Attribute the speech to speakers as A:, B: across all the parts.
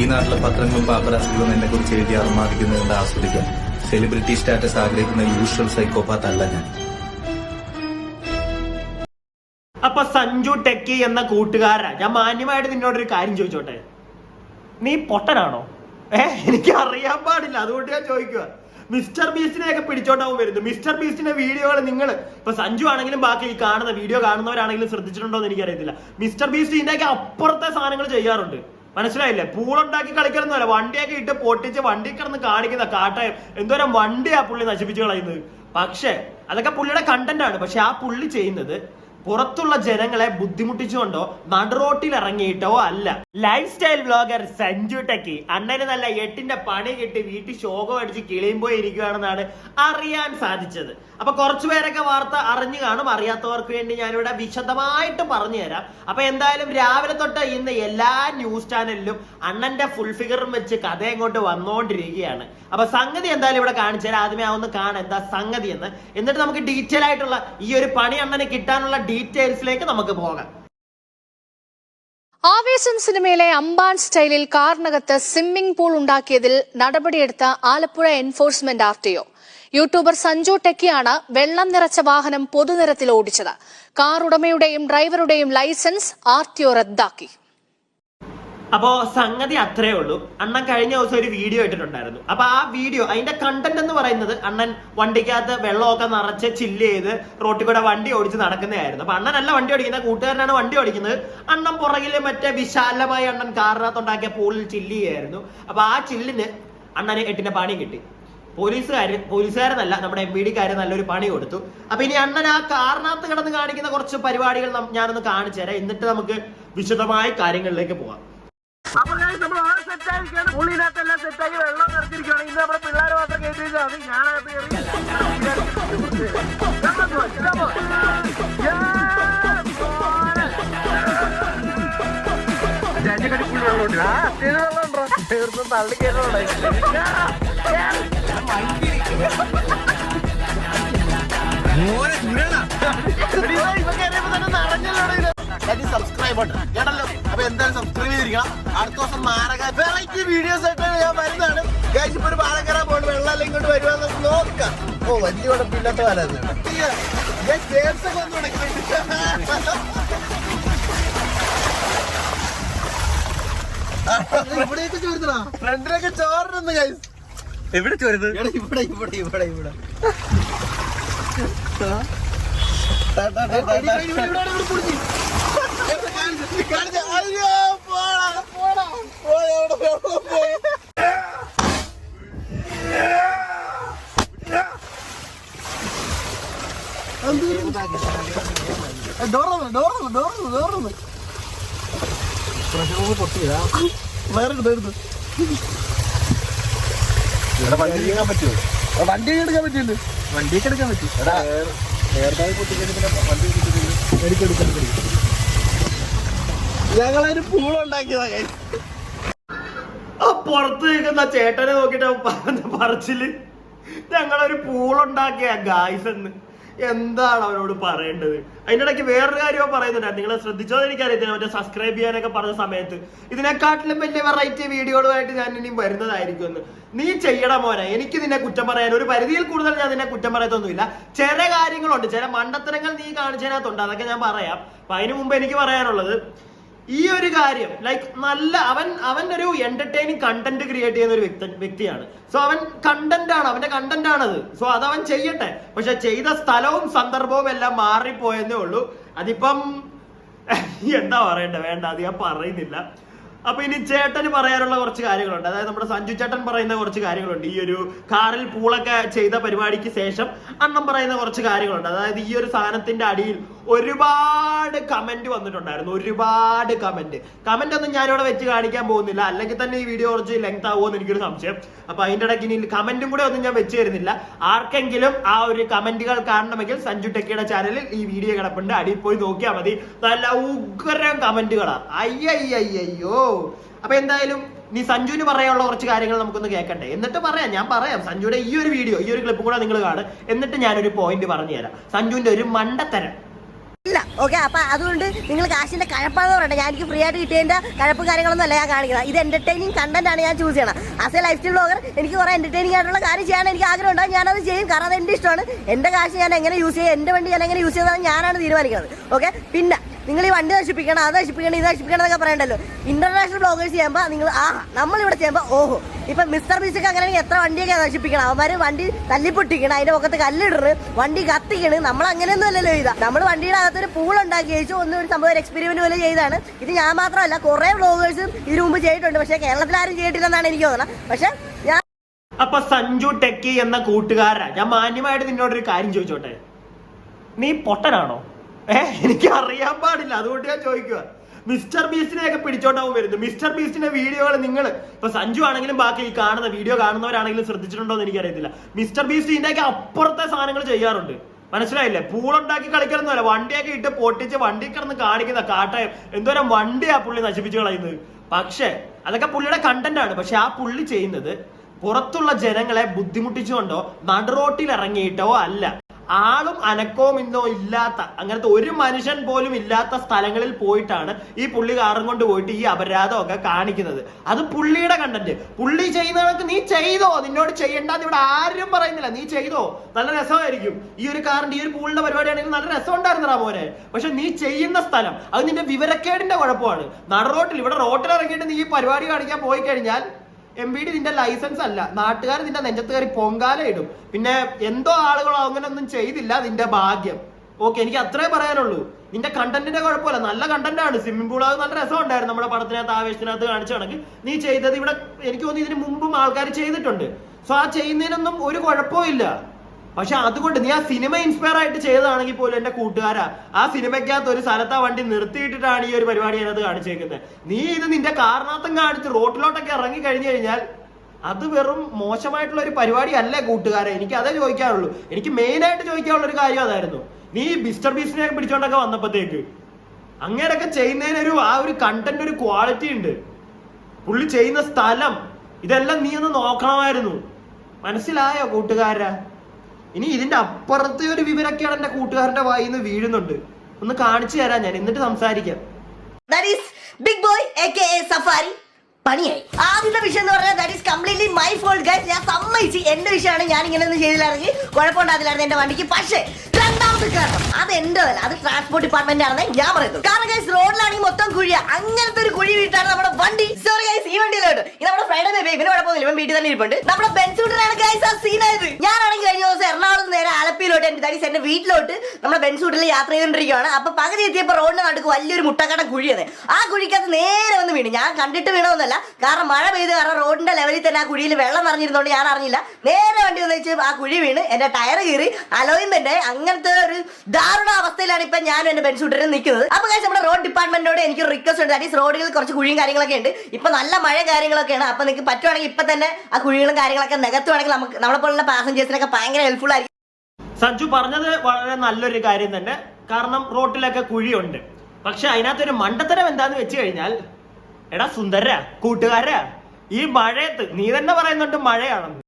A: ഈ നാട്ടിലെ പത്രങ്ങളും പാപ്പരാസികളും എന്നെ കുറിച്ച് എഴുതി അർമാദിക്കുന്നത് കൊണ്ട് ആസ്വദിക്കാം. സെലിബ്രിറ്റി സ്റ്റാറ്റസ് ആഗ്രഹിക്കുന്ന യൂഷ്വൽ സൈക്കോപാത്ത് അല്ല ഞാൻ.
B: അപ്പൊ സഞ്ജു ടെക്കി എന്ന കൂട്ടുകാരാ ഞാൻ മാന്യമായിട്ട് നിന്നോട് ഒരു കാര്യം ചോദിച്ചോട്ടെ? നീ പൊട്ടനാണോ? ഏ എനിക്ക് അറിയാൻ പാടില്ല. അതുകൊണ്ട് ഞാൻ ചോദിക്കുക മിസ്റ്റർ ബീസ്റ്റിനെ ഒക്കെ പിടിച്ചോണ്ടാവും വരുന്നത്. മിസ്റ്റർ ബീസ്റ്റിന്റെ വീഡിയോകൾ നിങ്ങൾ ഇപ്പൊ സഞ്ജു ആണെങ്കിലും ബാക്കി ഈ കാണുന്ന വീഡിയോ കാണുന്നവരാണെങ്കിലും ശ്രദ്ധിച്ചിട്ടുണ്ടോ എന്ന് എനിക്കറിയത്തില്ല. മിസ്റ്റർ ബീസ്റ്റ് ഇതിന്റെയൊക്കെ അപ്പുറത്തെ സാധനങ്ങൾ ചെയ്യാറുണ്ട്. മനസ്സിലായില്ലേ? പൂളുണ്ടാക്കി കളിക്കണമെന്നല്ല വണ്ടിയൊക്കെ ഇട്ട് പൊട്ടിച്ച് വണ്ടി കിടന്ന് കാണിക്കുന്ന കാട്ടയം എന്തോരം വണ്ടിയാ പുള്ളി നശിപ്പിച്ചു കളയുന്നത്? പക്ഷേ അതൊക്കെ പുള്ളിയുടെ കണ്ടന്റ് ആണ്. പക്ഷെ ആ പുള്ളി ചെയ്യുന്നത് പുറത്തുള്ള ജനങ്ങളെ ബുദ്ധിമുട്ടിച്ചുകൊണ്ടോ നടുറോട്ടിൽ ഇറങ്ങിയിട്ടോ അല്ല. Life style blogger Sanju techie അണ്ണന് നല്ല എട്ടിന്റെ പണി കിട്ടി വീട്ടിൽ ശോകം അടിച്ച് കിളിയും പോയി ഇരിക്കുകയാണെന്നാണ് അറിയാൻ സാധിച്ചത്. അപ്പൊ കുറച്ചു പേരൊക്കെ വാർത്ത അറിഞ്ഞു കാണും. അറിയാത്തവർക്ക് വേണ്ടി ഞാനിവിടെ വിശദമായിട്ട് പറഞ്ഞു തരാം. അപ്പൊ എന്തായാലും രാവിലെ തൊട്ട് ഇന്ന് എല്ലാ ന്യൂസ് ചാനലിലും അണ്ണന്റെ ഫുൾ ഫിഗറും വെച്ച് കഥ ഇങ്ങോട്ട് വന്നുകൊണ്ടിരിക്കുകയാണ് അപ്പൊ സംഗതി എന്തായാലും ഇവിടെ കാണിച്ചു തരാം. ആദ്യമേ ആ ഒന്ന് കാണാം എന്താ സംഗതി എന്ന്. എന്നിട്ട് നമുക്ക് ഡീറ്റെയിൽ ആയിട്ടുള്ള ഈ ഒരു പണി അണ്ണനെ കിട്ടാനുള്ള ഡീറ്റെയിൽസിലേക്ക് നമുക്ക് പോകാം.
C: ആവേശം സിനിമയിലെ അംബാൻ സ്റ്റൈലിൽ കാറിനകത്ത് സ്വിമ്മിംഗ് പൂൾ ഉണ്ടാക്കിയതിൽ നടപടിയെടുത്ത Alappuzha enforcement R YouTuber Sanju ടെക്കിയാണ് വെള്ളം നിറച്ച വാഹനം പൊതുനിരത്തിൽ ഓടിച്ചത്. കാർ ഉടമയുടെയും ഡ്രൈവറുടെയും ലൈസൻസ് ആർ റദ്ദാക്കി.
B: അപ്പോ സംഗതി അത്രേ ഉള്ളൂ. അണ്ണൻ കഴിഞ്ഞ ദിവസം ഒരു വീഡിയോ ഇട്ടിട്ടുണ്ടായിരുന്നു. അപ്പൊ ആ വീഡിയോ അതിന്റെ കണ്ടന്റ് എന്ന് പറയുന്നത് അണ്ണൻ വണ്ടിക്കകത്ത് വെള്ളമൊക്കെ നിറച്ച് ചില്ല് ചെയ്ത് റോട്ടിൽ കൂടെ വണ്ടി ഓടിച്ച് നടക്കുന്നതായിരുന്നു. അപ്പൊ അണ്ണനല്ല വണ്ടി ഓടിക്കുന്നത് കൂട്ടുകാരനാണ് വണ്ടി ഓടിക്കുന്നത്. അണ്ണൻ പുറകിൽ മറ്റേ വിശാലമായി അണ്ണൻ കാറിനകത്ത് ഉണ്ടാക്കിയ പൂളിൽ ചില്ല് ചെയ്യായിരുന്നു. അപ്പൊ ആ ചില്ലിന് അണ്ണന് എട്ടിന്റെ പണി കിട്ടി. പോലീസുകാർ പോലീസുകാരെന്നല്ല നമ്മുടെ എം പി ഡിക്കാര് നല്ലൊരു പണി കൊടുത്തു. അപ്പൊ ഇനി അണ്ണൻ ആ കാറിനകത്ത് കിടന്ന് കാണിക്കുന്ന കുറച്ച് പരിപാടികൾ ഞാനൊന്ന് കാണിച്ചു തരാം. എന്നിട്ട് നമുക്ക് വിശദമായ കാര്യങ്ങളിലേക്ക് പോവാം.
D: Guys, നമ്മൾ. പുള്ളിനകത്തെല്ലാം set വെള്ളം നിറച്ചിരിക്കുകയാണ്. ഇന്ന് നമ്മുടെ പിള്ളേരെ മാത്രം കയറ്റി വെച്ചാൽ മതി. ഞാനകത്ത് കയറി. ആ, അത്യാവശ്യം വെള്ളമുണ്ടോ? തള്ളി കയറുന്നുണ്ടായി.
E: സബ്സ്ക്രൈബ് കേട്ടല്ലോ അപ്പൊ എന്തായാലും സബ്സ്ക്രൈബ് ചെയ്തിരിക്കണം. അടുത്ത ദിവസം മാരക വെറൈറ്റി വീഡിയോസ് ആയിട്ട് ഞാൻ വരുന്നതാണ്. ഗൈസ് ഇപ്പൊ ഒരു പാലക്കര പോകണം വെള്ളം ഇങ്ങോട്ട് വരുവാന്ന് നോക്കാം. ഓ വലിയ കുഴപ്പമില്ലാത്ത വരാന്ന് ഇവിടെയൊക്കെ ചോരുന്നടാ ഫ്രണ്ടിലൊക്കെ ഗൈസ്
B: എവിടെ ചോരുന്നത്?
E: ഇവിടെ ഇവിടെ ഇവിടെ ഇവിടെ. ഇവിടെ ടാ, ടാ, ടാ, ടാ, ടാ. കാണിച്ച്, കാണിച്ച്. അയ്യോ, പോടാ, പോടാ. പോയി, അവിടെ പോയി, പോയി. ഡോർ തുറന്ന്, ഡോർ തുറന്ന്, ഡോർ തുറന്ന്, ഡോർ തുറന്ന്. വേറെ എടുത്ത്, എടുത്ത്. ആ, വണ്ടി എടുക്കാൻ പറ്റില്ല വണ്ടിയൊക്കെ എടുക്കാൻ പറ്റും ഞങ്ങളതിന് പൂൾ ഉണ്ടാക്കിയതാ
B: ആ പുറത്ത് നിൽക്കുന്ന ചേട്ടനെ നോക്കിട്ട് പറച്ചിൽ. ഞങ്ങളൊരു പൂൾ ഉണ്ടാക്കിയ ഗായ്സ് എന്ന്. എന്താണ് അവനോട് പറയേണ്ടത്? അതിന്റെ ഇടയ്ക്ക് വേറൊരു കാര്യം പറയുന്നുണ്ട്. നിങ്ങളെ ശ്രദ്ധിച്ചോ എനിക്കറിയത്തില്ല. മറ്റേ സബ്സ്ക്രൈബ് ചെയ്യാനൊക്കെ പറഞ്ഞ സമയത്ത്. ഇതിനെക്കാട്ടിലും വലിയ വെറൈറ്റി വീഡിയോകളുമായിട്ട് ഞാൻ ഇനിയും വരുന്നതായിരിക്കും എന്ന്. നീ ചെയ്യണം മോനെ. എനിക്ക് നിന്നെ കുറ്റം പറയാൻ ഒരു പരിധിയിൽ കൂടുതൽ ഞാൻ നിന്നെ കുറ്റം പറയത്തൊന്നുമില്ല. ചില കാര്യങ്ങളുണ്ട്. ചില മണ്ടത്തരങ്ങൾ നീ കാണിച്ചതിനകത്തുണ്ട്. അതൊക്കെ ഞാൻ പറയാം. അപ്പൊ അതിനു മുമ്പ് എനിക്ക് പറയാനുള്ളത് ഈ ഒരു കാര്യം ലൈക്ക് നല്ല അവൻ അവൻ ഒരു എന്റർടൈനിങ് കണ്ടന്റ് ക്രിയേറ്റ് ചെയ്യുന്ന ഒരു വ്യക്തി വ്യക്തിയാണ്. സോ അവൻ കണ്ടന്റ് ആണ് അവന്റെ കണ്ടന്റ് ആണത്. സോ അത് അവൻ ചെയ്യട്ടെ. പക്ഷെ ചെയ്ത സ്ഥലവും സന്ദർഭവും എല്ലാം മാറിപ്പോയെന്നേ ഉള്ളൂ. അതിപ്പം എന്താ പറയണ്ടേ? വേണ്ട അത് ഞാൻ പറയുന്നില്ല. അപ്പൊ ഇനി ചേട്ടന് പറയാനുള്ള കുറച്ച് കാര്യങ്ങളുണ്ട്. അതായത് നമ്മുടെ സഞ്ജു ചേട്ടൻ പറയുന്ന കുറച്ച് കാര്യങ്ങളുണ്ട്. ഈ ഒരു കാറിൽ പൂളൊക്കെ ചെയ്ത പരിപാടിക്ക് ശേഷം അണ്ണം പറയുന്ന കുറച്ച് കാര്യങ്ങളുണ്ട്. അതായത് ഈ ഒരു സാധനത്തിന്റെ അടിയിൽ ഒരുപാട് കമന്റ് വന്നിട്ടുണ്ടായിരുന്നു. ഒരുപാട് കമന്റ് കമന്റ് ഒന്നും ഞാനിവിടെ വെച്ച് കാണിക്കാൻ പോകുന്നില്ല. അല്ലെങ്കിൽ തന്നെ ഈ വീഡിയോ കുറച്ച് ലെങ്ത് ആവുമെന്ന് എനിക്കൊരു സംശയം. അപ്പൊ അതിന്റെ ഇടയ്ക്ക് ഇനി കമന്റും കൂടെ ഒന്നും ഞാൻ വെച്ച് തരുന്നില്ല. ആർക്കെങ്കിലും ആ ഒരു കമന്റുകൾ കാണണമെങ്കിൽ സഞ്ജു ടെക്കിയുടെ ചാനലിൽ ഈ വീഡിയോ കിടപ്പുണ്ട്. അടിയിൽ പോയി നോക്കിയാൽ മതി. നല്ല ഉഗ്രം കമന്റുകളാ അയ്യയ്യോ അപ്പൊ എന്തായാലും നീ സഞ്ജുവിന് പറയാനുള്ള കുറച്ച് കാര്യങ്ങൾ നമുക്കൊന്ന് കേൾക്കട്ടെ എന്നിട്ട് പറയാം. ഞാൻ പറയാം. സഞ്ജുയുടെ ഈ ഒരു വീഡിയോ ഈ ഒരു ക്ലിപ്പ് കൂടെ നിങ്ങൾ കാണും. എന്നിട്ട് ഞാനൊരു പോയിന്റ് പറഞ്ഞു തരാം സഞ്ജുവിന്റെ ഒരു മണ്ടത്തരം.
F: ഇല്ല ഓക്കെ അപ്പൊ അതുകൊണ്ട് നിങ്ങൾ കാശിന്റെ കഴപ്പാന്ന് പറയണ്ട. ഞാൻ എനിക്ക് ഫ്രീ ആയിട്ട് കിട്ടിയതിന്റെ കഴപ്പ് കാര്യങ്ങളൊന്നും അല്ല ഞാൻ കാണിക്കുന്നത്. ഇത് എന്റർടൈനിങ് കണ്ടന്റ് ആണ് ഞാൻ ചൂസ് ചെയ്യണം എ ലൈഫ് സ്റ്റൈൽ ബ്ലോഗർ എനിക്ക് കുറെ എന്റർടൈനിങ് ആയിട്ടുള്ള കാര്യം ചെയ്യാൻ എനിക്ക് ആഗ്രഹം ഉണ്ടാകും ഞാനത് ചെയ്യും. കാരണം അത് എന്റെ ഇഷ്ടമാണ്. എന്റെ കാശ് ഞാൻ എങ്ങനെ യൂസ് ചെയ്യും? എന്റെ വണ്ടി ഞാൻ എങ്ങനെ യൂസ് ചെയ്താൽ ഞാനാണ് തീരുമാനിക്കുന്നത്. ഓക്കെ പിന്നെ നിങ്ങൾ ഈ വണ്ടി നശിപ്പിക്കണം അത് നശിപ്പിക്കണം ഇത് നശിപ്പിക്കണം എന്നൊക്കെ പറയണ്ടല്ലോ. ഇന്റർനാഷണൽ ബ്ലോഗേഴ്സ് ചെയ്യുമ്പോൾ നിങ്ങൾ ആ നമ്മളിവിടെ ചെയ്യുമ്പോൾ ഓഹോ ഇപ്പൊ മിസ്റ്റർ ബീച്ചൊക്കെ അങ്ങനെയാണെങ്കിൽ എത്ര വണ്ടിയൊക്കെ നശിപ്പിക്കണം? അവന്മാർ വണ്ടി തല്ലിപ്പൊട്ടിക്കണം അതിന്റെ മുഖത്ത് കല്ലിടണ് വണ്ടി കത്തിക്കണ് നമ്മൾ അങ്ങനെയൊന്നും അല്ലല്ലോ ചെയ്താ. നമ്മൾ വണ്ടിയുടെ അകത്തൊരു പൂൾ ഉണ്ടാക്കി വെച്ചു ഒന്ന് ഒരു സംഭവം ഒരു എക്സ്പെരിമെന്റ് പോലെ ചെയ്താണ് ഇത് ഞാൻ മാത്രമല്ല കുറെ ബ്ലോഗേഴ്സും ഇതിനു മുമ്പ് ചെയ്തിട്ടുണ്ട്. പക്ഷേ കേരളത്തിൽ ആരും ചെയ്തിട്ടില്ലെന്നാണ് എനിക്ക് തോന്നുന്നത് പക്ഷെ ഞാൻ
B: അപ്പൊ സഞ്ജു ടെക്കി എന്ന കൂട്ടുകാരാ ഞാൻ മാന്യമായിട്ട് നിന്നോടൊരു കാര്യം ചോദിച്ചോട്ടെ? നീ പൊട്ടനാണോ? ഏ എനിക്ക് അറിയാൻ പാടില്ല. അതുകൊണ്ട് ഞാൻ ചോദിക്കുക മിസ്റ്റർ ബീസ്റ്റിനെ ഒക്കെ പിടിച്ചോണ്ടാവും വരുന്നത്. മിസ്റ്റർ ബീസ്റ്റിന്റെ വീഡിയോകൾ നിങ്ങൾ ഇപ്പൊ സഞ്ജു ആണെങ്കിലും ബാക്കി ഈ കാണുന്ന വീഡിയോ കാണുന്നവരാണെങ്കിലും ശ്രദ്ധിച്ചിട്ടുണ്ടോ എന്ന് എനിക്കറിയത്തില്ല. മിസ്റ്റർ ബീസ്റ്റ് ഇതിന്റെയൊക്കെ അപ്പുറത്തെ സാധനങ്ങൾ ചെയ്യാറുണ്ട്. മനസ്സിലായില്ലേ? പൂളുണ്ടാക്കി കളിക്കണമെന്നല്ല വണ്ടിയൊക്കെ ഇട്ട് പൊട്ടിച്ച് വണ്ടി കിടന്ന് കാണിക്കുന്ന കാട്ടയം. എന്തോരം വണ്ടിയാ പുള്ളി നശിപ്പിച്ച് കളയുന്നത്. പക്ഷേ അതൊക്കെ പുള്ളിയുടെ കണ്ടന്റ് ആണ്. പക്ഷെ ആ പുള്ളി ചെയ്യുന്നത് പുറത്തുള്ള ജനങ്ങളെ ബുദ്ധിമുട്ടിച്ചുകൊണ്ടോ നടുറോട്ടിൽ ഇറങ്ങിയിട്ടോ അല്ല. ആളും അനക്കവും ഇന്നോ ഇല്ലാത്ത അങ്ങനത്തെ ഒരു മനുഷ്യൻ പോലും ഇല്ലാത്ത സ്ഥലങ്ങളിൽ പോയിട്ടാണ് ഈ പുള്ളി കാറും കൊണ്ട് പോയിട്ട് ഈ അപരാധമൊക്കെ കാണിക്കുന്നത്. അത് പുള്ളിയുടെ കണ്ടന്റ് പുള്ളി ചെയ്യുന്നവർക്ക് നീ ചെയ്തോ? നിന്നോട് ചെയ്യണ്ടെന്ന് ഇവിടെ ആരും പറയുന്നില്ല. നീ ചെയ്തോ? നല്ല രസമായിരിക്കും. ഈ ഒരു കാറിന്റെ ഈ ഒരു പൂളിന്റെ പരിപാടിയാണെങ്കിൽ നല്ല രസം ഉണ്ടായിരുന്നടാ മോനെ. പക്ഷെ നീ ചെയ്യുന്ന സ്ഥലം അത് നിന്റെ വിവരക്കേടിന്റെ കുഴപ്പമാണ്. നടുറോട്ടിൽ ഇവിടെ റോട്ടിൽ ഇറങ്ങിയിട്ട് നീ ഈ പരിപാടി കാണിക്കാൻ പോയി കഴിഞ്ഞാൽ എം ബി ഡി നിന്റെ ലൈസൻസ് അല്ല. നാട്ടുകാർ നിന്റെ നെഞ്ചത്ത് കയറി പൊങ്കാല ഇടും. പിന്നെ എന്തോ ആളുകളോ അങ്ങനെ ഒന്നും ചെയ്തില്ല നിന്റെ ഭാഗ്യം. ഓക്കെ എനിക്ക് അത്രേ പറയാനുള്ളൂ. നിന്റെ കണ്ടന്റിന്റെ കുഴപ്പമില്ല. നല്ല കണ്ടന്റ് ആണ്. സ്വിമ്മിംഗ് പൂൾ അത് നല്ല രസമുണ്ടായിരുന്നു നമ്മുടെ പടത്തിനകത്ത് ആവേശത്തിനകത്ത് കാണിച്ചു കണക്ക് നീ ചെയ്തത് ഇവിടെ എനിക്ക് തോന്നുന്നു ഇതിന് മുമ്പും ആൾക്കാർ ചെയ്തിട്ടുണ്ട്. സോ ആ ചെയ്യുന്നതിനൊന്നും ഒരു കുഴപ്പവും ഇല്ല. പക്ഷെ അതുകൊണ്ട് നീ ആ സിനിമ ഇൻസ്പയർ ആയിട്ട് ചെയ്തതാണെങ്കിൽ പോലും എന്റെ കൂട്ടുകാരാ. ആ സിനിമയ്ക്കകത്ത് ഒരു സ്ഥലത്ത് വണ്ടി നിർത്തിയിട്ടിട്ടാണ് ഈ ഒരു പരിപാടി അതിനകത്ത് കാണിച്ചേക്കുന്നത്. നീ ഇത് നിന്റെ കാരണാർത്ഥം കാണിച്ച് റോട്ടിലോട്ടൊക്കെ ഇറങ്ങി കഴിഞ്ഞു കഴിഞ്ഞാൽ അത് വെറും മോശമായിട്ടുള്ള ഒരു പരിപാടി അല്ലേ കൂട്ടുകാരെ? എനിക്ക് അതേ ചോദിക്കാറുള്ളൂ എനിക്ക് മെയിൻ ആയിട്ട് ചോദിക്കാനുള്ള ഒരു കാര്യം അതായിരുന്നു. നീ മിസ്റ്റർ ബീസിനെ പിടിച്ചോണ്ടൊക്കെ വന്നപ്പോഴത്തേക്ക് അങ്ങനെയൊക്കെ ചെയ്യുന്നതിനൊരു ആ ഒരു കണ്ടന്റ് ഒരു ക്വാളിറ്റി ഉണ്ട്. പുള്ളി ചെയ്യുന്ന സ്ഥലം ഇതെല്ലാം നീ ഒന്ന് നോക്കണമായിരുന്നു. മനസ്സിലായോ കൂട്ടുകാരാ? ഇനി ഇതിന്റെ അപ്പുറത്തെ ഒരു വിവരക്കേട് എന്റെ കൂട്ടുകാരന്റെ വായിൽ നിന്ന് വീഴുന്നുണ്ട്. ഒന്ന് കാണിച്ചു തരാം ഞാൻ എന്നിട്ട് സംസാരിക്കാം.
F: ബിഗ് ബോയ് സഫാരി പണിയായി. ആദ്യത്തെ വിഷയം എന്ന് പറഞ്ഞാൽ that is completely my fault guys ഞാൻ സമ്മതിച്ച്. എന്റെ വിഷയമാണ് ഞാൻ ഇങ്ങനെ ഒന്നും ചെയ്തില്ലായിരുന്നെങ്കിൽ കുഴപ്പമുണ്ടാകില്ലായിരുന്നു എന്റെ വണ്ടിക്ക്. പക്ഷേ കാരണം അത് അല്ല അത് ട്രാൻസ്പോർട്ട് ഡിപ്പാർട്ട്മെന്റ് ആണെന്ന് ഞാൻ പറയുന്നത്. കാരണം ഗൈസ് റോഡിലാണെങ്കിൽ മൊത്തം കുഴിയ. അങ്ങനത്തെ ഒരു കുഴി വീട്ടാണ് നമ്മുടെ വണ്ടി. സോറി ഗൈസ് ഈ വണ്ടിയിലോട്ട്. ഇത് നമ്മുടെ ഫ്രൈഡേ ബേബി ഇവന് കുഴപ്പമൊന്നുമില്ല ഇവൻ വീട്ടിൽ തന്നെ ഇരിപ്പുണ്ട്. നമ്മുടെ ബെൻസൂട്ടറാണ് ഗൈസ് ആ സീനായത് ഞാനാണെങ്കിൽ കഴിഞ്ഞ ദിവസം എറണാകുളത്ത് നേരെ ആലപ്പിയിലോട്ട് എന്റെ ദാറ്റ് എന്റെ വീട്ടിലോട്ട് നമ്മുടെ ബെൻസൂട്ടിൽ യാത്ര ചെയ്തുകൊണ്ടിരിക്കുകയാണ് അപ്പൊ പകുതി എത്തിയപ്പോൾ റോഡിന് നടുക്ക് വലിയൊരു മുട്ടക്കട കുഴിയാണ്. ആ കുഴിക്കകത്ത് നേരെ വന്ന് വീണു. ഞാൻ കണ്ടിട്ട് വീണമെന്നല്ല കാരണം മഴ പെയ്ത് കാരണം റോഡിന്റെ ലെവലിൽ തന്നെ ആ കുഴിയിൽ വെള്ളം നിറഞ്ഞിരുന്നോണ്ട് ഞാൻ അറിഞ്ഞില്ല. നേരെ വണ്ടി വന്ന് വെച്ച് ആ കുഴി വീണ്. എന്റെ ടയർ കീറി. അലോയിൻമെന്റ് അങ്ങനത്തെ ദാരുണ അവസ്ഥയിലാണ് ഇപ്പൊ ഞാനും എന്റെ ബെൻസൂട്ടരും നിൽക്കുന്നത്. അപ്പൊ കാശ് നമ്മുടെ റോഡ് ഡിപ്പാർട്ട്മെന്റിനോട് എനിക്ക് റിക്വസ്റ്റ് ഉണ്ട്. ദാറ്റ് റോഡുകൾ കുറച്ച് കുഴിയും കാര്യങ്ങളൊക്കെ ഉണ്ട്. ഇപ്പൊ നല്ല മഴ കാര്യങ്ങളൊക്കെയാണ്. അപ്പൊ നിങ്ങൾക്ക് പറ്റുവാണെങ്കിൽ ഇപ്പൊ തന്നെ ആ കുഴികളും കാര്യങ്ങളൊക്കെ നികത്തുവാണെങ്കിൽ നമുക്ക് നമ്മളെ പോലുള്ള പാസഞ്ചേഴ്സിനൊക്കെ ഭയങ്കര ഹെൽപ്ഫുൾ ആയിരിക്കും.
B: സഞ്ജു പറഞ്ഞത് വളരെ നല്ലൊരു കാര്യം തന്നെ. കാരണം റോട്ടിലൊക്കെ കുഴിയുണ്ട്. പക്ഷെ അതിനകത്തൊരു മണ്ടത്തരം എന്താന്ന് വെച്ച് കഴിഞ്ഞാൽ എടാ സുന്ദര കൂട്ടുകാരാ ഈ മഴയത്ത് നീ തന്നെ പറയുന്നുണ്ട് മഴയാണെന്ന്.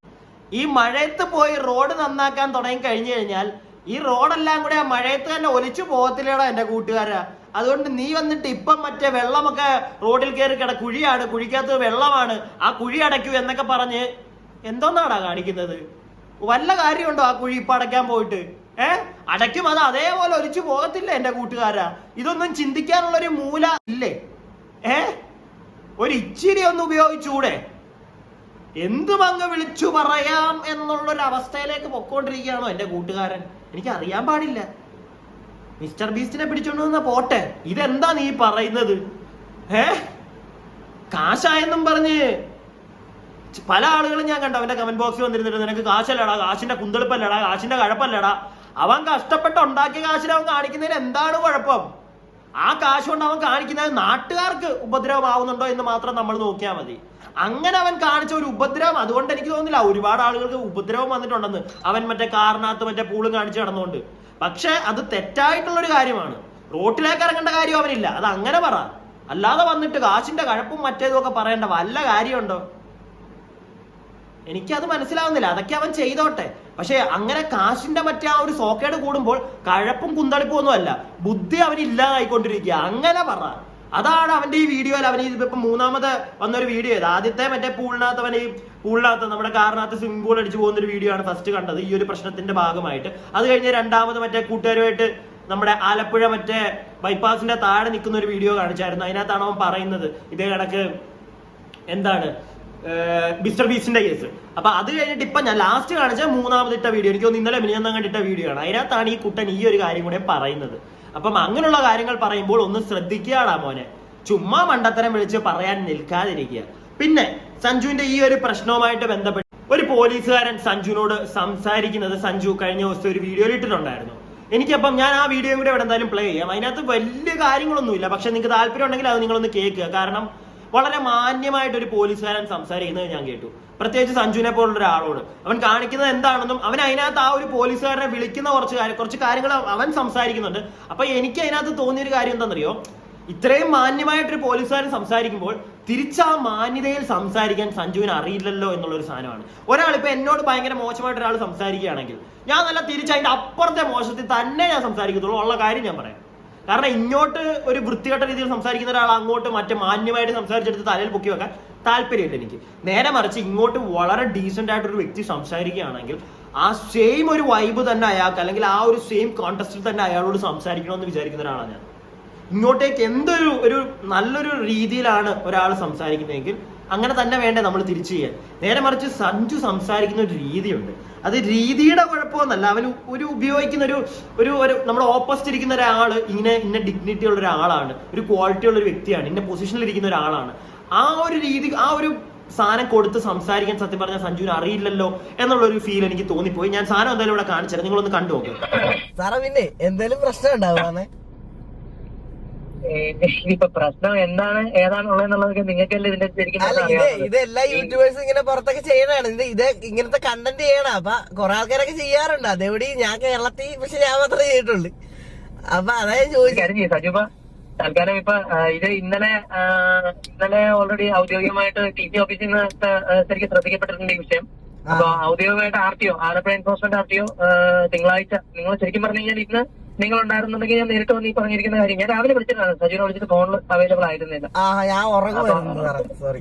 B: ഈ മഴയത്ത് പോയി റോഡ് നന്നാക്കാൻ തുടങ്ങി കഴിഞ്ഞു കഴിഞ്ഞാൽ ഈ റോഡെല്ലാം കൂടെ ആ മഴയത്ത് തന്നെ ഒലിച്ചു പോകത്തില്ലേടാ എന്റെ കൂട്ടുകാരാ. അതുകൊണ്ട് നീ വന്നിട്ട് ഇപ്പം മറ്റേ വെള്ളമൊക്കെ റോഡിൽ കയറി കിട കുഴിയാണ് കുഴിക്കകത്ത് വെള്ളമാണ് ആ കുഴി അടയ്ക്കൂ എന്നൊക്കെ പറഞ്ഞ് എന്തോന്നാടാ കാണിക്കുന്നത്? വല്ല കാര്യമുണ്ടോ ആ കുഴി ഇപ്പൊ അടയ്ക്കാൻ പോയിട്ട്? ഏ? അടയ്ക്കും അത് അതേപോലെ ഒലിച്ചു പോകത്തില്ല എന്റെ കൂട്ടുകാരാ? ഇതൊന്നും ചിന്തിക്കാനുള്ള ഒരു മൂല ഇല്ലേ? ഏ? ഒരു ഇച്ചിരി ഒന്ന് ഉപയോഗിച്ചൂടെ? എന്തും അങ്ങ് വിളിച്ചു പറയാം എന്നുള്ളൊരു അവസ്ഥയിലേക്ക് പൊക്കോണ്ടിരിക്കുകയാണോ എന്റെ കൂട്ടുകാരൻ? എനിക്ക് അറിയാൻ പാടില്ല. മിസ്റ്റർ ബീസ്റ്റിനെ പിടിച്ചോണ്ട് വന്ന പോട്ടെ. ഇതെന്താ നീ പറയുന്നത്? ഏ കാശായെന്നും പറഞ്ഞ് പല ആളുകളും ഞാൻ കണ്ടു. അവന്റെ കമന്റ് ബോക്സിൽ വന്നിരുന്നിട്ട് നിനക്ക് കാശല്ലടാ കാശിന്റെ കുന്തളിപ്പല്ലടാ കാശിന്റെ കഴപ്പല്ലടാ. അവൻ കഷ്ടപ്പെട്ട് ഉണ്ടാക്കിയ കാശിൽ അവൻ കാണിക്കുന്നതിന് എന്താണ് കുഴപ്പം? ആ കാശ് കൊണ്ട് അവൻ കാണിക്കുന്നത് നാട്ടുകാർക്ക് ഉപദ്രവമാവുന്നുണ്ടോ എന്ന് മാത്രം നമ്മൾ നോക്കിയാൽ മതി. അങ്ങനെ അവൻ കാണിച്ച ഒരു ഉപദ്രവം അതുകൊണ്ട് എനിക്ക് തോന്നുന്നില്ല. ഒരുപാട് ആളുകൾക്ക് ഉപദ്രവം വന്നിട്ടുണ്ടെന്ന്. അവൻ മറ്റേ കാറിനകത്ത് മറ്റേ പൂളും കാണിച്ച് നടന്നുകൊണ്ട് പക്ഷെ അത് തെറ്റായിട്ടുള്ള ഒരു കാര്യമാണ്. റോട്ടിലേക്ക് ഇറങ്ങേണ്ട കാര്യം അവനില്ല. അത് അങ്ങനെ പറ. അല്ലാതെ വന്നിട്ട് കാശിന്റെ കഴപ്പും മറ്റേതും ഒക്കെ പറയേണ്ട വല്ല കാര്യമുണ്ടോ? എനിക്കത് മനസ്സിലാവുന്നില്ല. അതൊക്കെ അവൻ ചെയ്തോട്ടെ. പക്ഷെ അങ്ങനെ കാശിന്റെ മറ്റേ ആ ഒരു സോക്കേട് കൂടുമ്പോൾ കഴപ്പും കുന്തളിപ്പും ഒന്നും അല്ല. ബുദ്ധി അവന് ഇല്ലാതായിക്കൊണ്ടിരിക്കുക അങ്ങനെ പറ. അതാണ് അവന്റെ ഈ വീഡിയോയിൽ അവൻ ഇപ്പൊ മൂന്നാമത് വന്നൊരു വീഡിയോ ചെയ്ത് ആദ്യത്തെ മറ്റേ പൂളിനകത്ത് അവൻ ഈ പൂളിനകത്ത് നമ്മുടെ കാറിനകത്ത് സ്വിമ്മിംഗ് പൂൾ അടിച്ചു പോകുന്ന ഒരു വീഡിയോ ആണ് ഫസ്റ്റ് കണ്ടത്. ഈ ഒരു പ്രശ്നത്തിന്റെ ഭാഗമായിട്ട്. അത് കഴിഞ്ഞ് രണ്ടാമത് മറ്റേ കൂട്ടുകാരുമായിട്ട് നമ്മുടെ ആലപ്പുഴ മറ്റേ ബൈപ്പാസിന്റെ താഴെ നിൽക്കുന്ന ഒരു വീഡിയോ കാണിച്ചായിരുന്നു. അതിനകത്താണ് അവൻ പറയുന്നത്. ഇതേ കണക്ക് എന്താണ്? മിസ്റ്റർ ബീസിന്റെ കേസ്. അപ്പൊ അത് കഴിഞ്ഞിട്ട് ഇപ്പൊ ഞാൻ ലാസ്റ്റ് കാണിച്ച മൂന്നാമത് ഇട്ട വീഡിയോ എനിക്ക് ഇന്നലെ മിനിഞ്ഞാന്ന് കണ്ടിട്ട വീഡിയോ ആണ്. അതിനകത്താണ് ഈ കുട്ടൻ ഈ ഒരു കാര്യം കൂടെ പറയുന്നത്. അപ്പം അങ്ങനെയുള്ള കാര്യങ്ങൾ പറയുമ്പോൾ ഒന്ന് ശ്രദ്ധിക്കുകയാടാ മോനെ. ചുമ്മാ മണ്ടത്തരം വിളിച്ച് പറയാൻ നിൽക്കാതിരിക്കുക. പിന്നെ സഞ്ജുവിന്റെ ഈ ഒരു പ്രശ്നവുമായിട്ട് ബന്ധപ്പെട്ട് ഒരു പോലീസുകാരൻ സഞ്ജുവിനോട് സംസാരിക്കുന്നത് സഞ്ജു കഴിഞ്ഞ ദിവസത്തെ ഒരു വീഡിയോയിൽ ഇട്ടിട്ടുണ്ടായിരുന്നു. എനിക്കപ്പം ഞാൻ ആ വീഡിയോ കൂടെ ഇവിടെ എന്തായാലും പ്ലേ ചെയ്യാം. അതിനകത്ത് വലിയ കാര്യങ്ങളൊന്നുമില്ല. പക്ഷെ നിങ്ങൾക്ക് താല്പര്യം ഉണ്ടെങ്കിൽ അത് നിങ്ങളൊന്ന് കേൾക്കുക. കാരണം വളരെ മാന്യമായിട്ട് ഒരു പോലീസുകാരൻ സംസാരിക്കുന്നത് ഞാൻ കേട്ടു. പ്രത്യേകിച്ച് സഞ്ജുവിനെ പോലുള്ള ഒരാളോട്. അവൻ കാണിക്കുന്നത് എന്താണെന്നും അവൻ അതിനകത്ത് ആ ഒരു പോലീസുകാരനെ വിളിക്കുന്ന കുറച്ച് കാര്യം കുറച്ച് കാര്യങ്ങൾ അവൻ സംസാരിക്കുന്നുണ്ട്. അപ്പൊ എനിക്ക് അതിനകത്ത് തോന്നിയൊരു കാര്യം എന്താണെന്നറിയോ? ഇത്രയും മാന്യമായിട്ടൊരു പോലീസുകാരൻ സംസാരിക്കുമ്പോൾ തിരിച്ച് ആ മാന്യതയിൽ സംസാരിക്കാൻ സഞ്ജുവിന് അറിയില്ലല്ലോ എന്നുള്ള ഒരു സാധനമാണ്. ഒരാൾ ഇപ്പൊ എന്നോട് ഭയങ്കര മോശമായിട്ട് ഒരാൾ സംസാരിക്കുകയാണെങ്കിൽ ഞാൻ നല്ല തിരിച്ച് അതിന്റെ അപ്പുറത്തെ മോശത്തിൽ തന്നെ ഞാൻ സംസാരിക്കത്തുള്ളൂ. ഉള്ള കാര്യം ഞാൻ പറയാം. കാരണം ഇങ്ങോട്ട് ഒരു വൃത്തികെട്ട രീതിയിൽ സംസാരിക്കുന്ന ഒരാൾ അങ്ങോട്ട് മറ്റേ മാന്യമായിട്ട് സംസാരിച്ചെടുത്ത് തലയിൽ പൊക്കി വെക്കാൻ താല്പര്യമില്ല എനിക്ക്. നേരെ മറിച്ച് ഇങ്ങോട്ട് വളരെ ഡീസെന്റ് ആയിട്ടൊരു വ്യക്തി സംസാരിക്കുകയാണെങ്കിൽ ആ സെയിം ഒരു വൈബ് തന്നെ അയാൾക്ക് അല്ലെങ്കിൽ ആ ഒരു സെയിം കോണ്ടസ്റ്റിൽ തന്നെ അയാളോട് സംസാരിക്കണമെന്ന് വിചാരിക്കുന്ന ഒരാളാണ് ഞാൻ. ഇങ്ങോട്ടേക്ക് എന്തൊരു ഒരു നല്ലൊരു രീതിയിലാണ് ഒരാൾ സംസാരിക്കുന്നതെങ്കിൽ അങ്ങനെ തന്നെ വേണ്ടേ നമ്മൾ തിരിച്ചു ചെയ്യാൻ. നേരെ മറിച്ച് സഞ്ജു സംസാരിക്കുന്ന ഒരു രീതിയുണ്ട്. അത് രീതിയുടെ കുഴപ്പമൊന്നല്ല അവൻ ഒരു ഉപയോഗിക്കുന്ന ഒരു ഒരു ഒരു നമ്മുടെ ഓപ്പോസിറ്റ് ഇരിക്കുന്ന ഒരാൾ ഇങ്ങനെ ഇന്ന ഡിഗ്നിറ്റി ഉള്ള ഒരാളാണ്. ഒരു ക്വാളിറ്റി ഉള്ള ഒരു വ്യക്തിയാണ്. ഇന്ന പൊസിഷനിൽ ഇരിക്കുന്ന ഒരാളാണ്. ആ ഒരു രീതി ആ ഒരു സാധനം കൊടുത്ത് സംസാരിക്കാൻ സത്യം പറഞ്ഞാൽ സഞ്ജുവിന് അറിയില്ലല്ലോ എന്നുള്ള ഒരു ഫീൽ എനിക്ക് തോന്നിപ്പോയി. ഞാൻ സാധനം എന്തായാലും ഇവിടെ കാണിച്ചത് നിങ്ങളൊന്ന് കണ്ടു നോക്ക്
E: സാറേ പിന്നെ എന്തേലും പ്രശ്നം ഉണ്ടാവുകയാണെ
D: ഇനിയിപ്പോ പ്രശ്നം എന്താണ് ഏതാണുള്ളതെന്നുള്ളതൊക്കെ നിങ്ങൾക്കല്ലേ ഇതിന്റെ ശരിക്കും
E: ഇത് എല്ലാ യൂട്യൂബേഴ്സും ഇങ്ങനെ പുറത്തൊക്കെ ചെയ്യണതാണ്. ഇത് ഇത് ഇങ്ങനത്തെ കണ്ടന്റ് ചെയ്യണം. അപ്പൊ കൊറേ ആൾക്കാരൊക്കെ ചെയ്യാറുണ്ട്. അതെവിടെ ഞാൻ കേരളത്തിൽ പക്ഷെ ഞാൻ മാത്രമേ ചെയ്തിട്ടുള്ളൂ. അപ്പൊ അതാ
D: ചോദിച്ചു സജുബ. തൽക്കാലം ഇപ്പൊ ഇത് ഇന്നലെ ഇന്നലെ ഓൾറെഡി ഔദ്യോഗികമായിട്ട് ടി സി ഓഫീസിൽ നിന്ന് ശരിക്കും ശ്രദ്ധിക്കപ്പെട്ടിട്ടുണ്ട് ഈ വിഷയം. അപ്പൊ ഔദ്യോഗികമായിട്ട് R T O Alappuzha enforcement R T O തിങ്കളാഴ്ച. നിങ്ങൾ ശരിക്കും പറഞ്ഞു കഴിഞ്ഞാൽ ഇന്ന് നിങ്ങൾ ഉണ്ടായിരുന്നുണ്ടെങ്കിൽ ഞാൻ നേരിട്ട് വന്ന് ഈ പറഞ്ഞിരിക്കുന്ന കാര്യം ഞാൻ രാവിലെ വിളിച്ചിട്ടാണ്. സജുവിനെ വിളിച്ചിട്ട് ഫോണിൽ അവൈലബിൾ ആയിരുന്നില്ല.
E: സാറേ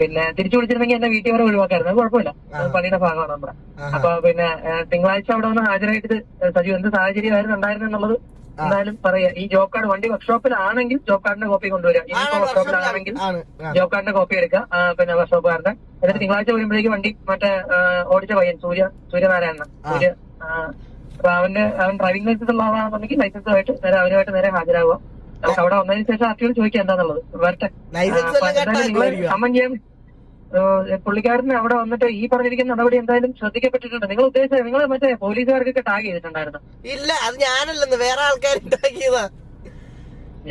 D: പിന്നെ തിരിച്ചു വിളിച്ചിരുന്നെങ്കിൽ എന്നെ വീട്ടിൽ വരെ ഒഴിവാക്കായിരുന്നു. അത് കുഴപ്പമില്ല. പണിയുടെ ഭാഗമാണ് നമ്മുടെ. അപ്പൊ പിന്നെ തിങ്കളാഴ്ച അവിടെ വന്ന് ഹാജരായിട്ട് സജീവ് എന്ത് സാഹചര്യമായിരുന്നു ഉണ്ടായിരുന്നു എന്നുള്ളത് എന്തായാലും പറയാ. ഈ ജോബ് കാർഡ് വണ്ടി വർക്ക്ഷോപ്പിലാണെങ്കിൽ ജോബ് കാർഡിന്റെ കോപ്പി കൊണ്ടുവരിക. ഈ വർക്ക്ഷോപ്പിലാണെങ്കിൽ. ജോബ് കാർഡിന്റെ കോപ്പി എടുക്കുക. പിന്നെ വർക്ക്ഷോപ്പുകാരുടെ എന്നിട്ട് തിങ്കളാഴ്ച വരുമ്പോഴേക്ക് വണ്ടി മറ്റേ ഓടിച്ച പയ്യൻ സൂര്യ സൂര്യനാരായണൻ. സൂര്യ അവന്റെ അവൻ ഡ്രൈവിംഗ് ലൈസൻസ് ഉള്ള ആളാണെന്നുണ്ടെങ്കിൽ ലൈസൻസുമായിട്ട് നേരെ അവനുമായിട്ട് നേരെ ഹാജരാകുക അവിടെ വന്നതിന് ശേഷം ആർട്ടിയോട് ചോദിക്കാം എന്താന്നുള്ളത്. വരട്ടെ. സമൻ ചെയ്യാൻ പുള്ളിക്കാരന് അവിടെ വന്നിട്ട് ഈ പറഞ്ഞിരിക്കുന്ന നടപടി എന്തായാലും ശ്രദ്ധിക്കപ്പെട്ടിട്ടുണ്ട്. നിങ്ങൾ ഉദ്ദേശിച്ചത് നിങ്ങൾ മറ്റേ പോലീസുകാർക്കൊക്കെ ടാഗ് ചെയ്തിട്ടുണ്ടായിരുന്നു.
E: ഇല്ല അത് ഞാനല്ലെന്ന് വേറെ ആൾക്കാർ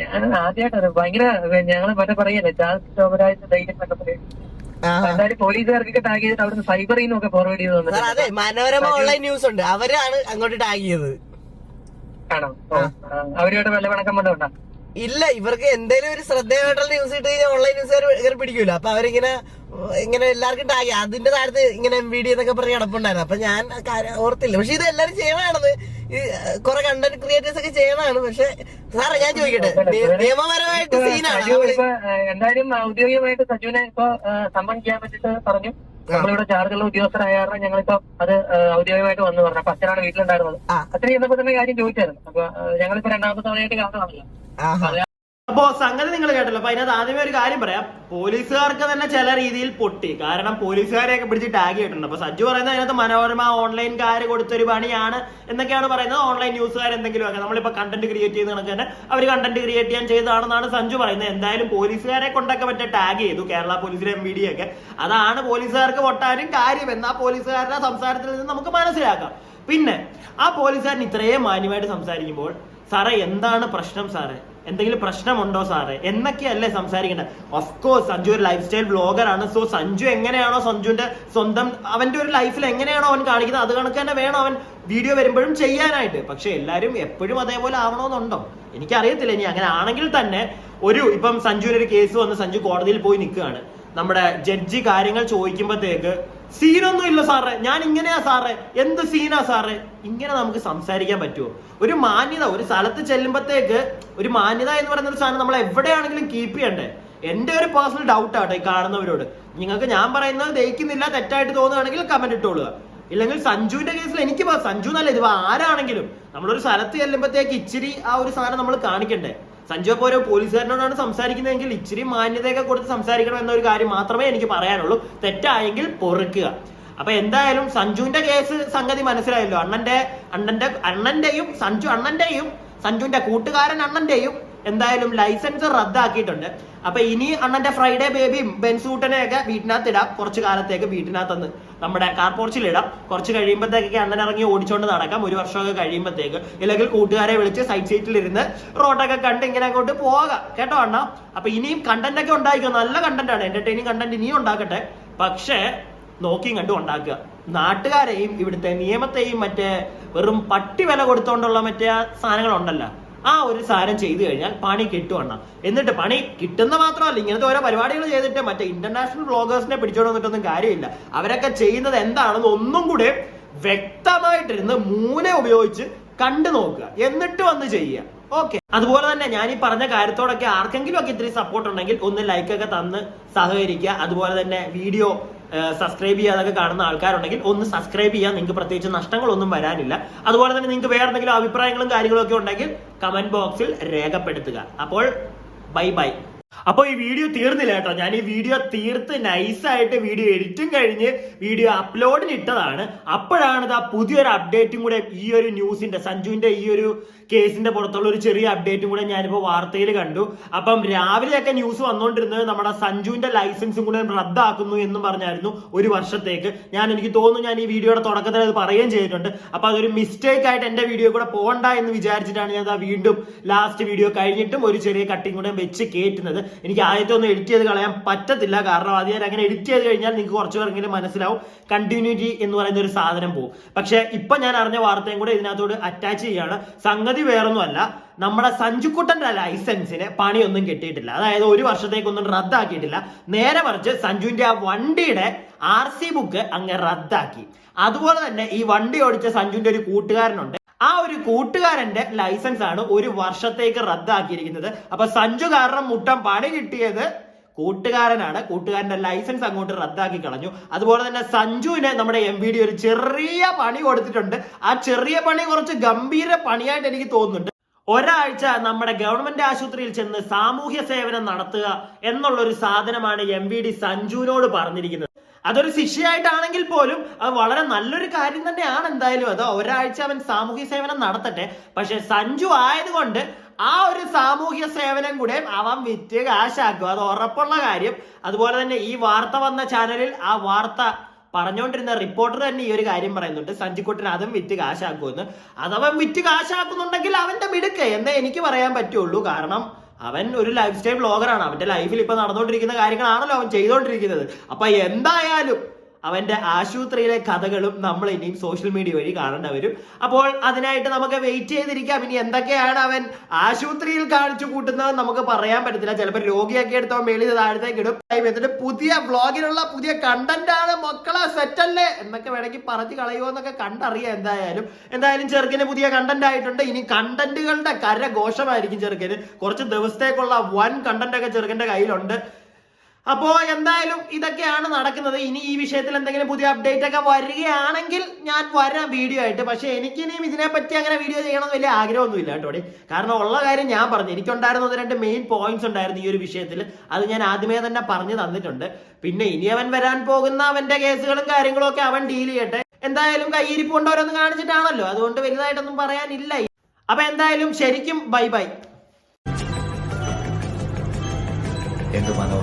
D: ഞാൻ ആദ്യമായിട്ടാണ്. ഭയങ്കര ഞങ്ങൾ മറ്റേ പറയല്ലേ ചാൻസ് ശോഭരാജ് ധൈര്യം എന്നൊക്കെ പറയും
E: ആഹാ.
D: എന്തായാലും പോലീസുകാർക്കൊക്കെ ടാഗ് ചെയ്തിട്ട് അവിടുന്ന് സൈബറിൽ നിന്നൊക്കെ ഫോർവേഡ് ചെയ്ത്
E: സാർ അതെ മനോരമ ഓൺലൈൻ ന്യൂസ് ഉണ്ട്. അവരാണ് അങ്ങോട്ട് ടാഗ് ചെയ്തത്.
D: ആണോ? അവരുമായിട്ട് വല്ല
E: ഇല്ല ഇവർക്ക് എന്തേലും ഒരു ശ്രദ്ധേയമായിട്ടുള്ള ന്യൂസ് ഇട്ട് കഴിഞ്ഞാൽ ഓൺലൈൻ ന്യൂസുകാർ പിടിക്കൂല. അപ്പൊ അവരിങ്ങനെ ഇങ്ങനെ എല്ലാവർക്കും ടാഗ് അതിന്റെ താഴത്ത് ഇങ്ങനെ എം വി ഡി എന്നൊക്കെ പറഞ്ഞ് കിടപ്പുണ്ടായിരുന്നു. അപ്പൊ ഞാൻ ഓർത്തില്ല. പക്ഷെ ഇത് എല്ലാരും ചെയ്യണതാണെന്ന് ഈ കുറെ കണ്ടന്റ് ക്രിയേറ്റേഴ്സ് ഒക്കെ ചെയ്യണതാണ് പക്ഷെ സാറേ ഞാൻ ചോദിക്കട്ടെ? നിയ- നിയമപരമായിട്ട് സീനാണ്
D: എന്തായാലും ഔദ്യോഗികമായിട്ട് സജുവിനെ ഇപ്പൊ സമ്മൺ ചെയ്യാൻ വേണ്ടിട്ട് പറഞ്ഞു. നമ്മളിവിടെ ചാർജുള്ള ഉദ്യോഗസ്ഥരായ കാരണം ഞങ്ങളിപ്പോ അത് ഔദ്യോഗികമായിട്ട് വന്നു പറഞ്ഞു. അപ്പൊ അച്ഛനാണ് വീട്ടിലുണ്ടായിരുന്നത്. എന്നപ്പോ ചെന്നപ്പോ തന്നെ കാര്യം ചോദിച്ചായിരുന്നു. അപ്പൊ ഞങ്ങളിപ്പോ രണ്ടാമത്തെ തവണയായിട്ട്
E: കാണുന്നതാണല്ലോ
B: അപ്പോ സംഗതി നിങ്ങൾ കേട്ടല്ലോ. അപ്പൊ അതിനകത്ത് ആദ്യമേ ഒരു കാര്യം പറയാം. പോലീസുകാർക്ക് തന്നെ ചില രീതിയിൽ പൊട്ടി. കാരണം പോലീസുകാരെയൊക്കെ പിടിച്ച് ടാഗ് ചെയ്തിട്ടുണ്ട് അപ്പൊ സജ്ജു പറയുന്നത് അതിനകത്ത് മനോരമ ഓൺലൈൻകാർ കൊടുത്തൊരു പണിയാണ് എന്നൊക്കെയാണ് പറയുന്നത്. ഓൺലൈൻ ന്യൂസുകാർ എന്തെങ്കിലും ഒക്കെ. നമ്മളിപ്പോ കണ്ടന്റ് ക്രിയേറ്റ് ചെയ്ത് കണക്ക് തന്നെ അവർ കണ്ടന്റ് ക്രിയേറ്റ് ചെയ്യാൻ ചെയ്തതാണെന്നാണ് സഞ്ജു പറയുന്നത്. എന്തായാലും പോലീസുകാരെ കൊണ്ടൊക്കെ മറ്റേ ടാഗ് ചെയ്തു. കേരള പോലീസിലെ എം ഒക്കെ. അതാണ് പോലീസുകാർക്ക് പൊട്ടാനും കാര്യം എന്നാ പോലീസുകാരുടെ സംസാരത്തിൽ നിന്ന് നമുക്ക് മനസ്സിലാക്കാം. പിന്നെ ആ പോലീസുകാരൻ ഇത്രയും മാന്യമായിട്ട് സംസാരിക്കുമ്പോൾ സാറേ എന്താണ് പ്രശ്നം സാറേ? എന്തെങ്കിലും പ്രശ്നമുണ്ടോ സാറേ? എന്നൊക്കെയല്ലേ സംസാരിക്കേണ്ടത് ഓഫ് കോഴ്സ് സഞ്ജു ഒരു ലൈഫ് സ്റ്റൈൽ ആണ്. സോ സഞ്ജു എങ്ങനെയാണോ സഞ്ജുവിന്റെ സ്വന്തം അവന്റെ ഒരു ലൈഫിൽ എങ്ങനെയാണോ അവൻ കാണിക്കുന്നത് അത് കണക്ക് തന്നെ വേണം അവൻ വീഡിയോ വരുമ്പോഴും ചെയ്യാനായിട്ട്. പക്ഷെ എല്ലാവരും എപ്പോഴും അതേപോലെ ആവണമെന്നുണ്ടോ എനിക്കറിയത്തില്ല. ഇനി അങ്ങനെ ആണെങ്കിൽ തന്നെ ഒരു ഇപ്പം സഞ്ജുവിന് ഒരു കേസ് വന്ന് സഞ്ജു കോടതിയിൽ പോയി നിൽക്കുകയാണ്. നമ്മുടെ ജഡ്ജി കാര്യങ്ങൾ ചോദിക്കുമ്പോഴത്തേക്ക് സീനൊന്നും ഇല്ല സാറേ. ഞാൻ ഇങ്ങനെയാ സാറേ. എന്ത് സീനാ സാറേ? ഇങ്ങനെ നമുക്ക് സംസാരിക്കാൻ പറ്റുമോ ഒരു മാന്യത ഒരു സ്ഥലത്ത് ചെല്ലുമ്പോഴത്തേക്ക് ഒരു മാന്യത എന്ന് പറയുന്ന ഒരു സാധനം നമ്മൾ എവിടെയാണെങ്കിലും കീപ്പ് ചെയ്യണ്ടേ? എന്റെ ഒരു പേഴ്സണൽ ഡൗട്ട് ആട്ടെ ഈ കാണുന്നവരോട്. നിങ്ങൾക്ക് ഞാൻ പറയുന്നത് ദഹിക്കുന്നില്ല തെറ്റായിട്ട് തോന്നുകയാണെങ്കിൽ കമന്റ് ഇട്ടോളുക. ഇല്ലെങ്കിൽ സഞ്ജുവിന്റെ കേസിൽ എനിക്ക് സഞ്ജു എന്നല്ല ഇത് ആരാണെങ്കിലും. നമ്മളൊരു സ്ഥലത്ത് ചെല്ലുമ്പോഴത്തേക്ക് ഇച്ചിരി ആ ഒരു സാധനം നമ്മൾ കാണിക്കണ്ടേ? സഞ്ജു അപ്പോൾ പോലീസുകാരനോടാണ് സംസാരിക്കുന്നതെങ്കിൽ ഇച്ചിരി മാന്യതയൊക്കെ കൊടുത്ത് സംസാരിക്കണം എന്നൊരു കാര്യം മാത്രമേ എനിക്ക് പറയാനുള്ളൂ. തെറ്റായെങ്കിൽ പൊറുക്കുക. അപ്പൊ എന്തായാലും സഞ്ജുവിന്റെ കേസ് സംഗതി മനസ്സിലായല്ലോ. അണ്ണന്റെ അണ്ണന്റെ അണ്ണന്റെയും സഞ്ജു അണ്ണന്റെയും സഞ്ജുവിന്റെ കൂട്ടുകാരൻ അണ്ണന്റെയും എന്തായാലും ലൈസൻസ് റദ്ദാക്കിയിട്ടുണ്ട്. അപ്പൊ ഇനി അണ്ണന്റെ ഫ്രൈഡേ ബേബിയും ബെൻസൂട്ടനെയൊക്കെ വീട്ടിനകത്ത് ഇടാം കുറച്ച് കാലത്തേക്ക് വീട്ടിനകത്തുനിന്ന് നമ്മുടെ കാർപോർച്ചിൽ ഇടാം. കുറച്ച് കഴിയുമ്പോഴത്തേക്കൊക്കെ അണ്ണൻ ഇറങ്ങി ഓടിച്ചോണ്ട് നടക്കാം. ഒരു വർഷമൊക്കെ കഴിയുമ്പോഴത്തേക്ക് ഇല്ലെങ്കിൽ കൂട്ടുകാരെ വിളിച്ച് സൈഡ് സീറ്റിൽ ഇരുന്ന് റോഡൊക്കെ കണ്ട് ഇങ്ങനെ അങ്ങോട്ട് പോകാം. കേട്ടോ അണ്ണ? അപ്പൊ ഇനിയും കണ്ടന്റ് ഒക്കെ ഉണ്ടായിക്കോ നല്ല കണ്ടന്റ് ആണ്. എന്റർടൈനിങ് കണ്ടന്റ് ഇനിയും ഉണ്ടാക്കട്ടെ പക്ഷേ നോക്കിയും കണ്ടും ഉണ്ടാക്കുക. നാട്ടുകാരെയും ഇവിടുത്തെ നിയമത്തെയും മറ്റേ വെറും പട്ടി വില കൊടുത്തോണ്ടുള്ള മറ്റേ സാധനങ്ങളുണ്ടല്ലോ. ആ ഒരു സാധനം ചെയ്തു കഴിഞ്ഞാൽ പണി കിട്ടുവണ്ണ എന്നിട്ട് പണി കിട്ടുന്ന മാത്രമല്ല ഇങ്ങനത്തെ ഓരോ പരിപാടികൾ ചെയ്തിട്ട് മറ്റേ ഇന്റർനാഷണൽ ബ്ലോഗേഴ്സിനെ പിടിച്ചോണ്ട് വന്നിട്ടൊന്നും കാര്യമില്ല. അവരൊക്കെ ചെയ്യുന്നത് എന്താണെന്ന് ഒന്നും കൂടെ വ്യക്തമായിട്ടിരുന്ന് മൂല ഉപയോഗിച്ച് കണ്ടു നോക്കുക. എന്നിട്ട് വന്ന് ചെയ്യുക. ഓക്കെ അതുപോലെ തന്നെ ഞാൻ ഈ പറഞ്ഞ കാര്യത്തോടൊക്കെ ആർക്കെങ്കിലും ഒക്കെ ഇത്തിരി സപ്പോർട്ട് ഉണ്ടെങ്കിൽ ഒന്ന് ലൈക്കൊക്കെ തന്ന് സഹകരിക്കുക. അതുപോലെ തന്നെ വീഡിയോ സബ്സ്ക്രൈബ് ചെയ്യാതൊക്കെ കാണുന്ന ആൾക്കാരുണ്ടെങ്കിൽ ഒന്ന് സബ്സ്ക്രൈബ് ചെയ്യാൻ നിങ്ങൾക്ക് പ്രത്യേകിച്ച് നഷ്ടങ്ങളൊന്നും വരാനില്ല. അതുപോലെ തന്നെ നിങ്ങൾക്ക് വേറെ എന്തെങ്കിലും അഭിപ്രായങ്ങളും കാര്യങ്ങളും ഒക്കെ ഉണ്ടെങ്കിൽ കമന്റ് ബോക്സിൽ രേഖപ്പെടുത്തുക. അപ്പോൾ ബൈ ബൈ അപ്പോൾ ഈ വീഡിയോ തീർന്നില്ല കേട്ടോ. ഞാൻ ഈ വീഡിയോ തീർത്ത് നൈസായിട്ട് വീഡിയോ എഡിറ്റും കഴിഞ്ഞ് വീഡിയോ അപ്ലോഡിന് ഇട്ടതാണ്. അപ്പോഴാണ് ഇതാ പുതിയൊരു അപ്ഡേറ്റും കൂടെ ഈ ഒരു ന്യൂസിന്റെ സഞ്ജുവിന്റെ ഈ ഒരു കേസിന്റെ പുറത്തുള്ള ഒരു ചെറിയ അപ്ഡേറ്റും കൂടെ ഞാനിപ്പോൾ വാർത്തയിൽ കണ്ടു. അപ്പം രാവിലെയൊക്കെ ന്യൂസ് വന്നുകൊണ്ടിരുന്നത് നമ്മുടെ സഞ്ജുവിന്റെ ലൈസൻസും കൂടെ റദ്ദാക്കുന്നു എന്നും പറഞ്ഞായിരുന്നു ഒരു വർഷത്തേക്ക്. ഞാൻ എനിക്ക് തോന്നുന്നു ഞാൻ ഈ വീഡിയോയുടെ തുടക്കത്തിൽ അത് പറയുകയും ചെയ്തിട്ടുണ്ട്. അപ്പൊ അതൊരു മിസ്റ്റേക്ക് ആയിട്ട് എന്റെ വീഡിയോ കൂടെ പോകണ്ട എന്ന് വിചാരിച്ചിട്ടാണ് ഞാൻ വീണ്ടും ലാസ്റ്റ് വീഡിയോ കഴിഞ്ഞിട്ടും ഒരു ചെറിയ കട്ടിങ് കൂടെ വെച്ച് കേറ്റുന്നത്. എനിക്ക് ആദ്യത്തെ ഒന്നും എഡിറ്റ് ചെയ്ത് കളയാൻ പറ്റത്തില്ല. കാരണം അത് ഞാൻ അങ്ങനെ എഡിറ്റ് ചെയ്ത് കഴിഞ്ഞാൽ നിങ്ങൾക്ക് കുറച്ച് പേർക്കെങ്കിലും മനസ്സിലാവും. കണ്ടിന്യൂറ്റി എന്ന് പറയുന്ന ഒരു സാധനം പോകും. പക്ഷെ ഇപ്പൊ ഞാൻ അറിഞ്ഞ വാർത്തയും കൂടെ ഇതിനകത്തോട് അറ്റാച്ച് ചെയ്യാണ് സംഗതി വേറൊന്നുമല്ല. നമ്മുടെ സഞ്ജുക്കുട്ടന്റെ ലൈസൻസിന് പണിയൊന്നും കിട്ടിയിട്ടില്ല. അതായത് ഒരു വർഷത്തേക്കൊന്നും റദ്ദാക്കിയിട്ടില്ല. നേരെ മറിച്ച് സഞ്ജുവിന്റെ ആ വണ്ടിയുടെ ആർ സി ബുക്ക് അങ്ങ് റദ്ദാക്കി. അതുപോലെ തന്നെ ഈ വണ്ടി ഓടിച്ച സഞ്ജുവിന്റെ ഒരു കൂട്ടുകാരനുണ്ട്. ആ ഒരു കൂട്ടുകാരന്റെ ലൈസൻസ് ആണ് ഒരു വർഷത്തേക്ക് റദ്ദാക്കിയിരിക്കുന്നത്. അപ്പൊ സഞ്ജു കാരണം മുട്ടം പണി കിട്ടിയത് കൂട്ടുകാരനാണ്. കൂട്ടുകാരന്റെ ലൈസൻസ് അങ്ങോട്ട് റദ്ദാക്കി കളഞ്ഞു. അതുപോലെ തന്നെ സഞ്ജുവിന് നമ്മുടെ എം വി ഡി ഒരു ചെറിയ പണി കൊടുത്തിട്ടുണ്ട്. ആ ചെറിയ പണി കുറച്ച് ഗംഭീര പണിയായിട്ട് എനിക്ക് തോന്നുന്നുണ്ട്. ഒരാഴ്ച നമ്മുടെ ഗവൺമെന്റ് ആശുപത്രിയിൽ ചെന്ന് സാമൂഹ്യ സേവനം നടത്തുക എന്നുള്ള ഒരു സാധനമാണ് എം വി ഡി സഞ്ജുവിനോട് പറഞ്ഞിരിക്കുന്നത്. അതൊരു ശിക്ഷയായിട്ടാണെങ്കിൽ പോലും അത് വളരെ നല്ലൊരു കാര്യം തന്നെയാണ് എന്തായാലും. അത് ഒരാഴ്ച അവൻ സാമൂഹ്യ സേവനം നടത്തട്ടെ. പക്ഷെ സഞ്ജു ആയതുകൊണ്ട് ആ ഒരു സാമൂഹ്യ സേവനം കൂടെ അവൻ വിറ്റ് കാശാക്കും. അത് ഉറപ്പുള്ള കാര്യം. അതുപോലെ തന്നെ ഈ വാർത്ത വന്ന ചാനലിൽ ആ വാർത്ത പറഞ്ഞുകൊണ്ടിരുന്ന റിപ്പോർട്ടർ തന്നെ ഈ ഒരു കാര്യം പറയുന്നുണ്ട്. സഞ്ജിക്കുട്ടൻ അതും വിറ്റ് കാശാക്കുമെന്ന്. അതവൻ വിറ്റ് കാശാക്കുന്നുണ്ടെങ്കിൽ അവന്റെ മിടുക്ക് എന്നേ എനിക്ക് പറയാൻ പറ്റുള്ളൂ. കാരണം അവൻ ഒരു ലൈഫ് സ്റ്റൈൽ ബ്ലോഗറാണ് അവന്റെ ലൈഫിൽ ഇപ്പൊ നടന്നുകൊണ്ടിരിക്കുന്ന കാര്യങ്ങളാണല്ലോ അവൻ ചെയ്തുകൊണ്ടിരിക്കുന്നത് അപ്പൊ എന്തായാലും അവന്റെ ആശുപത്രിയിലെ കഥകളും നമ്മൾ ഇനിയും സോഷ്യൽ മീഡിയ വഴി കാണേണ്ടി വരും. അപ്പോൾ അതിനായിട്ട് നമുക്ക് വെയിറ്റ് ചെയ്തിരിക്കാം. ഇനി എന്തൊക്കെയാണ് അവൻ ആശുപത്രിയിൽ കാണിച്ചു കൂട്ടുന്നത് നമുക്ക് പറയാൻ പറ്റത്തില്ല. ചിലപ്പോൾ രോഗിയൊക്കെ എടുത്തോ മേളിൽ താഴത്തേക്ക് ഇടും. എന്നിട്ട് പുതിയ ബ്ലോഗിനുള്ള പുതിയ കണ്ടന്റ് ആണ്. മക്കളെ സെറ്റ് അല്ലേ? എന്നൊക്കെ വേണമെങ്കിൽ പറഞ്ഞു കളയുമോ എന്നൊക്കെ കണ്ടറിയാം എന്തായാലും. എന്തായാലും ചെറുക്കിന് പുതിയ കണ്ടന്റ് ആയിട്ടുണ്ട്. ഇനി കണ്ടന്റുകളുടെ കരഘോഷമായിരിക്കും ചെറുക്കിന്. കുറച്ച് ദിവസത്തേക്കുള്ള വൻ കണ്ടന്റ് ഒക്കെ ചെറുക്കന്റെ കയ്യിലുണ്ട്. അപ്പോ എന്തായാലും ഇതൊക്കെയാണ് നടക്കുന്നത്. ഇനി ഈ വിഷയത്തിൽ എന്തെങ്കിലും പുതിയ അപ്ഡേറ്റ് ഒക്കെ വരികയാണെങ്കിൽ ഞാൻ വരാം വീഡിയോ ആയിട്ട്. പക്ഷെ എനിക്കിനിയും ഇതിനെപ്പറ്റി അങ്ങനെ വീഡിയോ ചെയ്യണമെന്ന് വലിയ ആഗ്രഹമൊന്നുമില്ല കേട്ടോ കാരണം ഉള്ള കാര്യം ഞാൻ പറഞ്ഞു. എനിക്കുണ്ടായിരുന്ന ഒന്ന് രണ്ട് മെയിൻ പോയിന്റ്സ് ഉണ്ടായിരുന്നു ഈ ഒരു വിഷയത്തിൽ. അത് ഞാൻ ആദ്യമേ തന്നെ പറഞ്ഞു തന്നിട്ടുണ്ട്. പിന്നെ ഇനി അവൻ വരാൻ പോകുന്ന അവന്റെ കേസുകളും കാര്യങ്ങളും ഒക്കെ അവൻ ഡീൽ ചെയ്യട്ടെ. എന്തായാലും കയ്യിരിപ്പ് കൊണ്ട് ഓരോന്ന് കാണിച്ചിട്ടാണല്ലോ. അതുകൊണ്ട് വലുതായിട്ടൊന്നും പറയാനില്ല. അപ്പൊ എന്തായാലും ശരിക്കും ബൈ ബൈ.
A: എന്ത് നാടാണ്